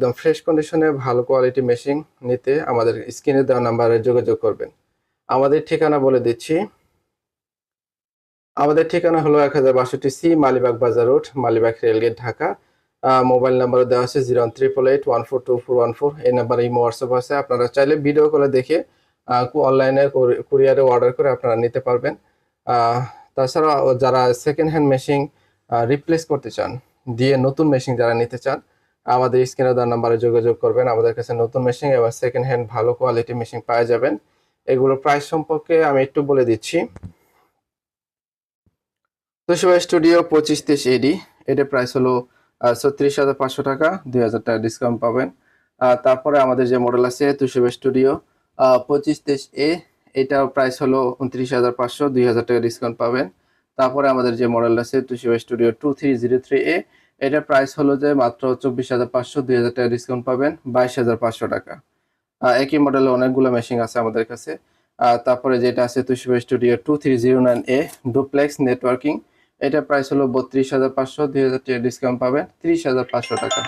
একদম ফ্রেশ কন্ডিশনে ভালো কোয়ালিটি মেশিন নিতে আমাদের স্ক্রিনে দেওয়া নাম্বারে যোগাযোগ করবেন। আমাদের ঠিকানা বলে দিচ্ছি। আমাদের ঠিকানা হলো এক হাজার বাষট্টি C Malibagh Bazar road, Malibagh rail gate Dhaka. Mobile number দেওয়া আছে zero one triple eight one four two four one four এই নাম্বারে ইমো হোয়াটসঅ্যাপ আছে। আপনারা চাইলে ভিডিও কলে দেখে অনলাইনে কুরিয়ারে অর্ডার করে আপনারা নিতে পারবেন। তাছাড়া যারা সেকেন্ড হ্যান্ড মেশিন রিপ্লেস করতে চান, দিয়ে নতুন মেশিন যারা নিতে চান আমাদের স্ক্রিনে দেওয়ার নাম্বারে যোগাযোগ করবেন। আমাদের কাছে নতুন মেশিন এবং সেকেন্ড হ্যান্ড ভালো কোয়ালিটি মেশিন পাওয়া যাবেন। এগুলো প্রাইস সম্পর্কে আমি একটু বলে দিচ্ছি। তোশিবা স্টুডিও পঁচিশ তেইশ এডি এটার প্রাইস হলো ছত্রিশ হাজার পাঁচশো টাকা, দুই হাজার টাকা ডিসকাউন্ট পাবেন। তারপরে আমাদের যে মডেল আছে, তুষিবা স্টুডিও পঁচিশ তেইশ এ এটার প্রাইস হলো উনত্রিশ হাজার পাঁচশো, দুই হাজার টাকা ডিসকাউন্ট পাবেন। তারপরে আমাদের যে মডেল আছে, Toshiba studio two three zero three A এটার প্রাইস হলো যে মাত্র চব্বিশ হাজার পাঁচশো, দুই হাজার টাকা ডিসকাউন্ট পাবেন, বাইশ হাজার পাঁচশো টাকা। একই মডেলে অনেকগুলো মেশিন আছে আমাদের কাছে। তারপরে যেটা আছে Toshiba studio two three zero nine A duplex networking এটা প্রাইস হলো বত্রিশ হাজার পাঁচশো, দুই হাজার টাকা ডিসকাউন্ট পাবেন, ত্রিশ হাজার পাঁচশো টাকা।